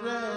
ਪੂਰਨ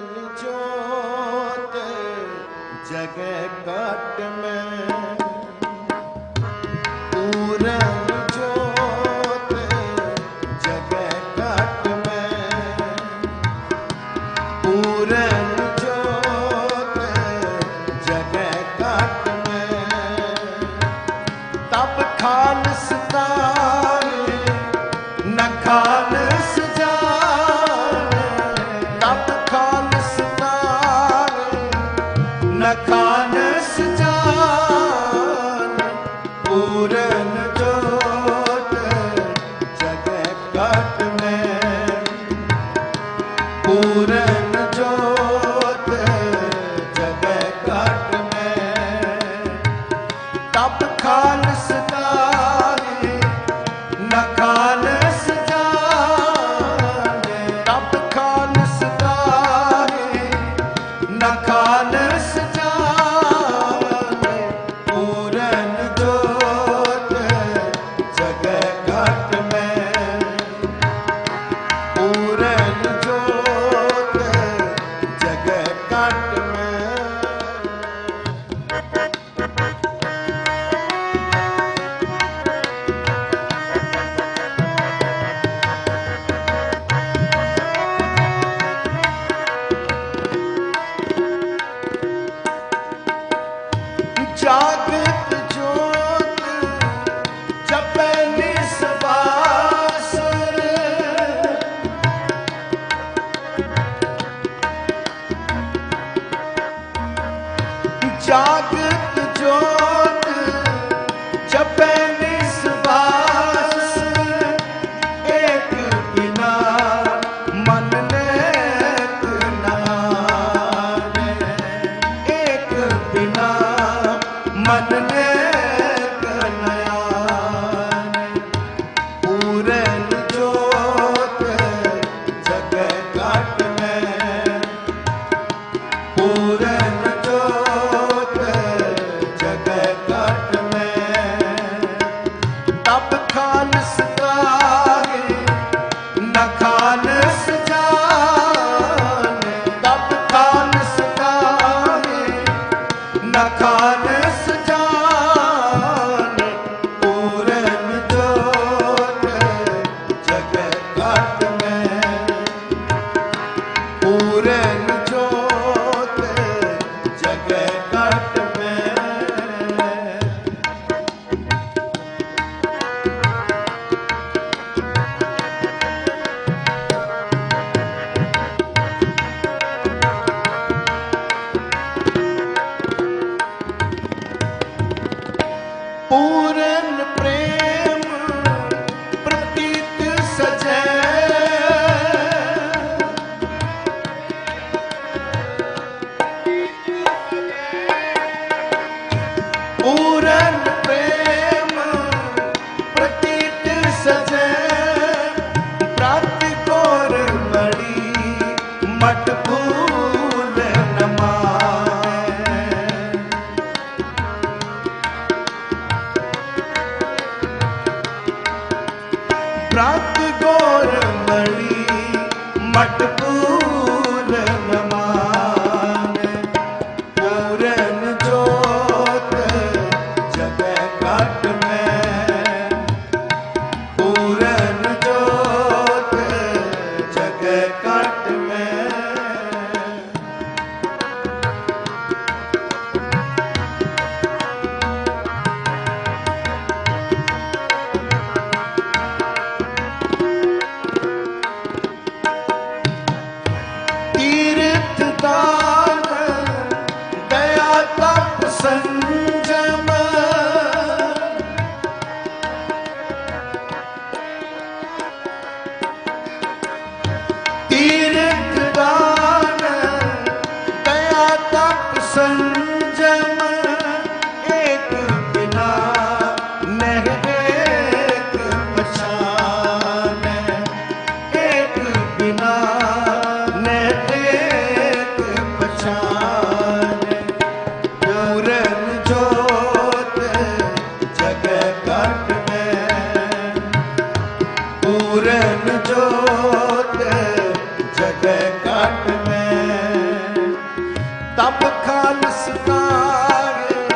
ਖਾਲਸ ਕਾਗੇ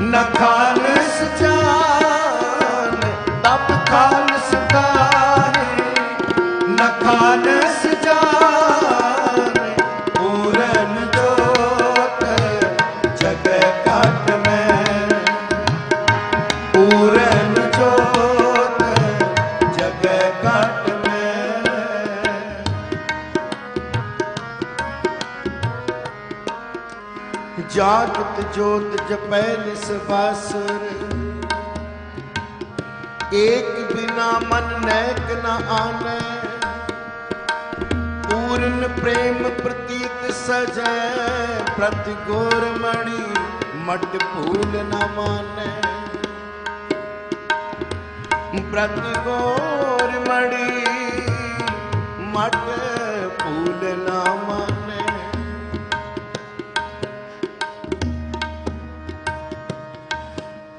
ਨ ਖਾਲਸ ਜਾਨ ਤਬ ਖਾਲਸ ਕਾਗੇ ਨ ਖਾਲਸ ਜਾਗਤ ਜੋਤ ਜਪੈ ਨਿਸ ਬਾਸੁਰ ਏਕ ਬਿਨਾ ਮਨ ਨੈਕ ਨ ਆਨੈ। ਪੂਰਨ ਪ੍ਰੇਮ ਪ੍ਰਤੀਤ ਸਜੈ। ਪ੍ਰਤ ਗੋਰ ਮਣੀ ਮਟ ਭੂਲ ਨ ਮਾਨੈ। ਪ੍ਰਤਿ ਗੋਰ ਮਣੀ ਮਟ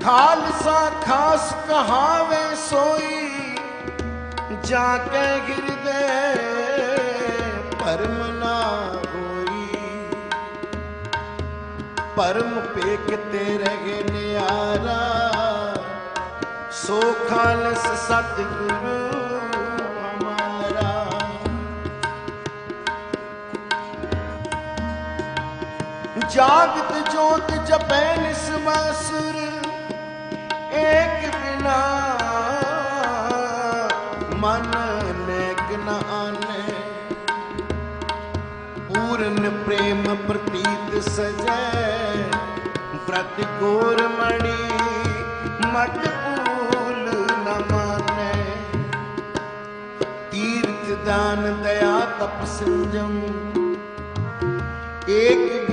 ਖਾਲਸਾ ਖਾਸ ਕਹਾਵੇ ਸੋਈ, ਜਾ ਕੇ ਹਿਰਦੇ ਪਰਮ ਨਾ ਹੋਈ। ਪਰਮ ਪੇਕ ਤੇ ਰਹਿ ਨਿਆਰਾ, ਸੋ ਖਾਲਸ ਸਤਿਗੁਰੂ ਹਮਾਰਾ। ਜਾਗਤ ਜੋਤ ਜਪੈ ਨਿਸਮਾਸੁਰ ਏਕ ਬਿਨਾ, ਮਨ ਨੇਕ ਨ ਆਨੇ। ਪੂਰਨ ਪ੍ਰੇਮ ਪ੍ਰਤੀਤ ਸਜੈ, ਪ੍ਰਤਿ ਗੋਰ ਮਣੀ ਮਟ ਭੂਲ ਨ ਮਾਨੈ। ਤੀਰਥ ਦਾਨ ਦਇਆ ਤਪ ਸੰਜਮ, ਏਕ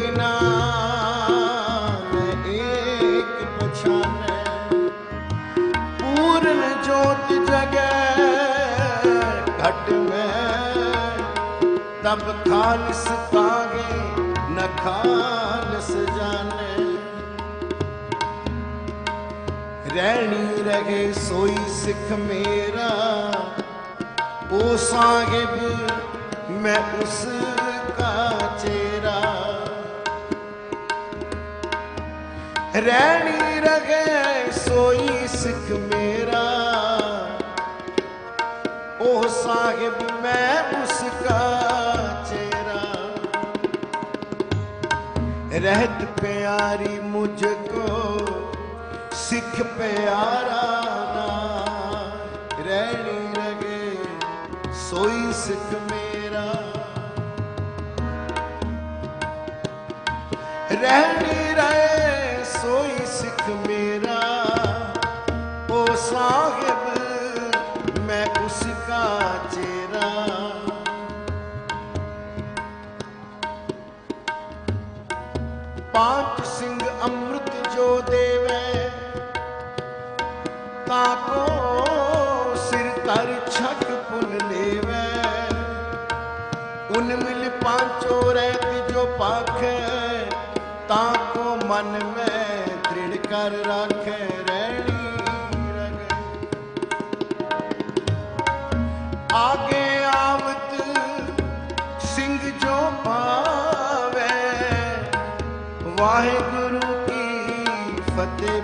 ਖਾਲਸ ਕਾਗੇ ਨ ਖਾਲਸ ਜਾਣੈ। ਰਹਿਣੀ ਰਹੇ ਸੋਈ ਸਿੱਖ ਮੇਰਾ, ਉਹ ਸਾਹਿਬ ਮੈਂ ਉਸ ਕਾ ਚੇਰਾ। ਰਹਿਣੀ ਰਹੇ ਸੋਈ ਸਿੱਖ ਮੇਰਾ, ਉਹ ਸਾਹਿਬ ਮੈਂ ਉਸ ਕਾ रहत प्यारी मुझको सिख प्यारा ना रहनी रगे सोई सिख मेरा रहनी रहे ਕਰ ਛਕ ਪੁਨ ਲੇਵੈ। ਉਨ ਮਿਲ ਪਾਂਚੋ ਰਹਿਤ ਜੋ ਪਾਖੈ, ਤਾਂ ਕੋ ਮਨ ਮੈਂ ਦ੍ਰਿੜ ਕਰ ਰਾਖੈ ਰਹਿਣੀ ਰਗ। ਆਗੇ ਆਵਤ ਸਿੰਘ ਜੋ ਪਾਵੇ, ਵਾਹਿਗੁਰੂ ਕੀ ਫਤਿਹ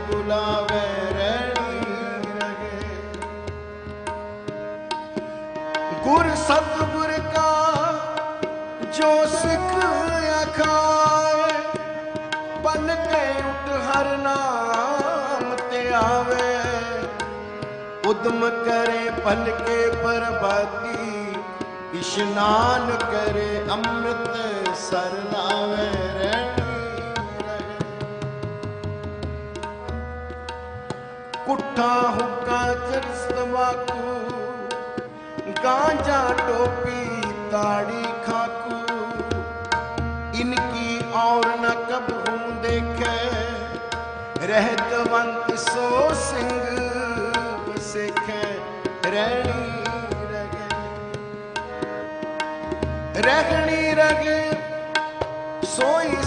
ਸਤਿਗੁਰ ਕਾ, ਜੋ ਸਿੱਖ ਅਖਾਏ ਬਨ ਕੇ ਉਠ ਹਰ ਨਾਮ ਤੇ ਆਵੇ। ਉਦਮ ਕਰੇ ਪਲ ਕੇ ਬਰਬਾਦੀ ਇਸ਼ਨਾਨ ਕਰੇ ਅੰਮ੍ਰਿਤ ਸਰ ਲਾਵੇ ਰਹਿਣੀ ਕੁੱਠਾ ਹੁੱਕਾ ਚਰਸ ਤਮਾਕੂ गांजा टोपी ताड़ी खाकू इनकी और न कब हूं देखे रहतवंत सो सिंह सिखे रहनी रगे रहनी रगे सोई